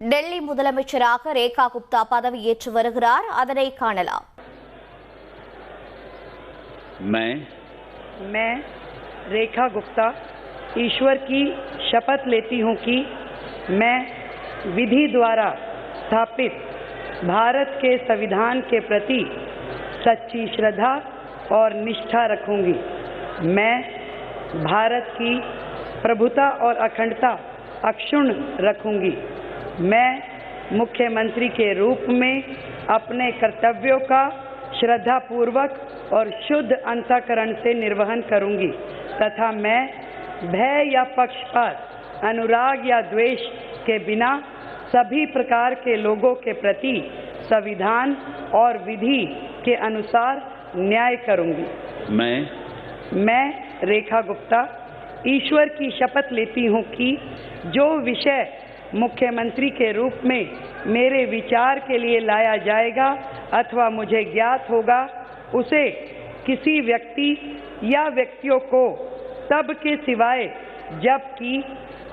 டெல்லி முதலமைச்சராக ரேகா குப்தா பதவியேற்று வருகிறார் அதனை காணலாம் मैं मैं रेखा गुप्ता ईश्वर की शपथ लेती हूँ कि मैं विधि द्वारा स्थापित भारत के संविधान के प्रति सच्ची श्रद्धा और निष्ठा रखूंगी मैं भारत की प्रभुता और अखंडता अक्षुण्ण रखूंगी मैं मुख्यमंत्री के रूप में अपने कर्तव्यों का श्रद्धापूर्वक और शुद्ध अंतकरण से निर्वहन करूँगी तथा मैं भय या पक्षपात अनुराग या द्वेष के बिना सभी प्रकार के लोगों के प्रति संविधान और विधि के अनुसार न्याय करूँगी। मैं? मैं रेखा गुप्ता ईश्वर की शपथ लेती हूँ कि जो विषय मुख्यमंत्री के रूप में मेरे विचार के लिए लाया जाएगा अथवा मुझे ज्ञात होगा, उसे किसी व्यक्ति या व्यक्तियों को तब के सिवाय, जबकि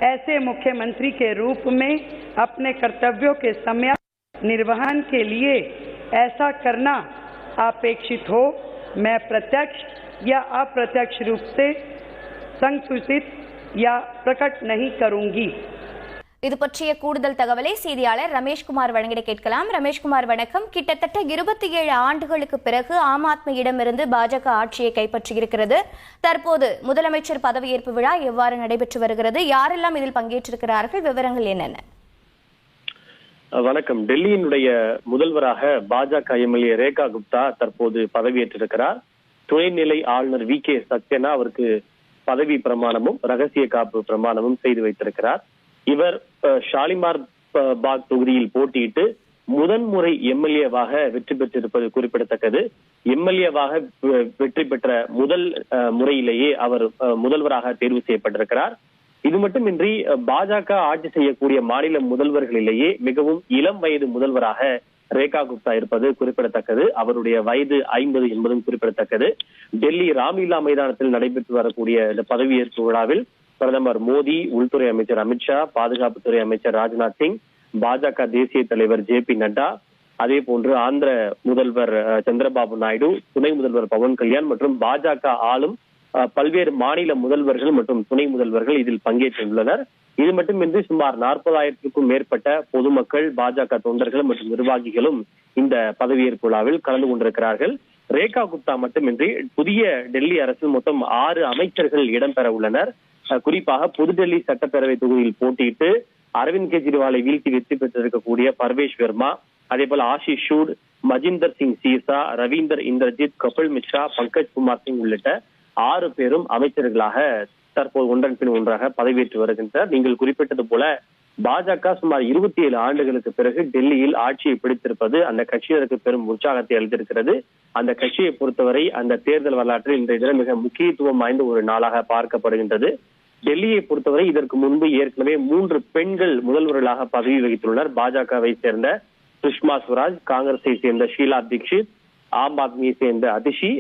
ऐसे मुख्यमंत्री के रूप में अपने कर्तव्यों के समय निर्वहन के लिए ऐसा करना अपेक्षित हो, मैं प्रत्यक्ष या अप्रत्यक्ष रूप से संसूचित या प्रकट नहीं करूँगी। இது பற்றிய கூடுதல் தகவலை செய்தியாளர் ரமேஷ்குமார் வழங்கிட கேட்கலாம். ரமேஷ்குமார் வணக்கம். கிட்டத்தட்ட இருபத்தி ஏழு ஆண்டுகளுக்கு பிறகு ஆம் ஆத்மியிடமிருந்து பாஜக ஆட்சியை கைப்பற்றியிருக்கிறது. தற்போது முதலமைச்சர் பதவியேற்பு விழா எவ்வாறு நடைபெற்று வருகிறது? யாரெல்லாம் இதில் பங்கேற்றிருக்கிறார்கள்? விவரங்கள் என்னென்ன? வணக்கம். டெல்லியினுடைய முதல்வராக பாஜக எம்எல்ஏ ரேகா குப்தா தற்போது பதவியேற்றிருக்கிறார். துணைநிலை ஆளுநர் வி கே சக்சேனா அவருக்கு பதவி பிரமாணமும் ரகசிய காப்பு பிரமாணமும் செய்து வைத்திருக்கிறார். இவர் ஷாலிமார் பாக் தொகுதியில் போட்டியிட்டு முதன்முறை எம்எல்ஏவாக வெற்றி பெற்றிருப்பது குறிப்பிடத்தக்கது. எம்எல்ஏவாக வெற்றி பெற்ற முதல் முறையிலேயே அவர் முதல்வராக தேர்வு செய்யப்பட்டிருக்கிறார். இது மட்டுமின்றி பாஜக ஆட்சி செய்யக்கூடிய மாநில முதல்வர்களிலேயே மிகவும் இளம் வயது முதல்வராக ரேகா குப்தா இருப்பது குறிப்பிடத்தக்கது. அவருடைய வயது ஐம்பது என்பதும் குறிப்பிடத்தக்கது. டெல்லி ராம்லீலா மைதானத்தில் நடைபெற்று வரக்கூடிய இந்த பதவியேற்பு விழாவில் பிரதமர் மோடி உள்துறை அமைச்சர் அமித்ஷா பாதுகாப்புத்துறை அமைச்சர் ராஜ்நாத் சிங் பாஜக தேசிய தலைவர் ஜே பி நட்டா அதே போன்று ஆந்திர முதல்வர் சந்திரபாபு நாயுடு துணை முதல்வர் பவன் கல்யாண் மற்றும் பாஜக ஆளும் பல்வேறு மாநில முதல்வர்கள் மற்றும் துணை முதல்வர்கள் இதில் பங்கேற்றுள்ளனர். இது மட்டுமின்றி சுமார் நாற்பதாயிரத்திற்கும் மேற்பட்ட பொதுமக்கள் பாஜக தொண்டர்கள் மற்றும் நிர்வாகிகளும் இந்த பதவியேற்பு விழாவில் கலந்து கொண்டிருக்கிறார்கள். ரேகா குப்தா மட்டுமின்றி புதிய டெல்லி அரசில் மொத்தம் ஆறு அமைச்சர்கள் இடம்பெற உள்ளனர். குறிப்பாக புதுடெல்லி சட்டப்பேரவை தொகுதியில் போட்டியிட்டு அரவிந்த் கெஜ்ரிவாலை வீழ்த்தி வெற்றி பெற்றிருக்கக்கூடிய பர்வேஷ் வர்மா அதே போல ஆஷிஷ் ஷூட் மஜிந்தர் சிங் சீசா ரவீந்தர் இந்திரஜித் கபில் மிஸ்ரா பங்கஜ் குமார் சிங் உள்ளிட்ட ஆறு பேரும் அமைச்சர்களாக தற்போது ஒன்றன் பின் ஒன்றாக பதவியேற்று வருகின்றனர். நீங்கள் குறிப்பிட்டது போல பாஜக சுமார் இருபத்தி ஏழு ஆண்டுகளுக்கு பிறகு டெல்லியில் ஆட்சியை பிடித்திருப்பது அந்த கட்சியினருக்கு பெரும் உற்சாகத்தை அளித்திருக்கிறது. அந்த கட்சியை பொறுத்தவரை அந்த தேர்தல் வரலாற்றில் இன்றைய தினம் மிக முக்கியத்துவம் வாய்ந்த ஒரு நாளாக பார்க்கப்படுகின்றது. டெல்லியை பொறுத்தவரை இதற்கு முன்பு ஏற்கனவே மூன்று பெண்கள் முதல்வர்களாக பதவி வகித்துள்ளனர். பாஜகவை சேர்ந்த சுஷ்மா ஸ்வராஜ் காங்கிரஸை சேர்ந்த ஷீலா தீக்ஷித் ஆம் ஆத்மியை சேர்ந்த அதிஷி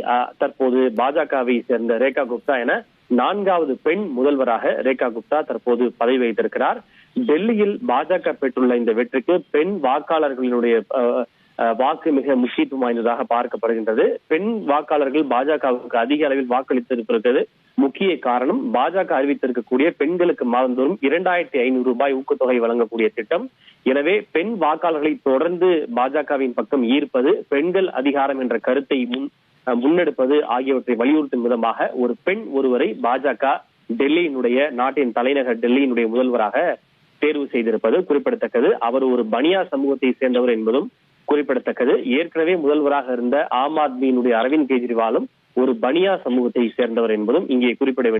தற்போது பாஜகவை சேர்ந்த ரேகா குப்தா என நான்காவது பெண் முதல்வராக ரேகா குப்தா தற்போது பதவி வகித்திருக்கிறார். டெல்லியில் பாஜக பெற்றுள்ள இந்த வெற்றிக்கு பெண் வாக்காளர்களினுடைய வாக்கு மிக முக்கியத்துவம் வாய்ந்ததாக பார்க்கப்படுகின்றது. பெண் வாக்காளர்கள் பாஜகவுக்கு அதிக அளவில் வாக்களித்திருக்கிறது முக்கிய காரணம் பாஜக அறிவித்திருக்கக்கூடிய பெண்களுக்கு மாதந்தோறும் இரண்டாயிரத்தி ஐநூறு ரூபாய் ஊக்கத்தொகை வழங்கக்கூடிய திட்டம். எனவே பெண் வாக்காளர்களை தொடர்ந்து பாஜகவின் பக்கம் ஈர்ப்பது பெண்கள் அதிகாரம் என்ற கருத்தை முன் முன்னெடுப்பது ஆகியவற்றை வலியுறுத்தும் விதமாக ஒரு பெண் ஒருவரை பாஜக டெல்லியினுடைய நாட்டின் தலைநகர் டெல்லியினுடைய முதல்வராக தேர்வு செய்திருப்பது குறிப்பிடத்தக்கது. அவர் ஒரு பனியா சமூகத்தை சேர்ந்தவர் என்பதும் குறிப்பிடத்தக்கது. ஏற்கனவே முதல்வராக இருந்த ஆம் ஆத்மியினுடைய அரவிந்த் கெஜ்ரிவாலும் ஒரு பனியா சமூகத்தை சேர்ந்தவர் என்பதும் இங்கே குறிப்பிட வேண்டும்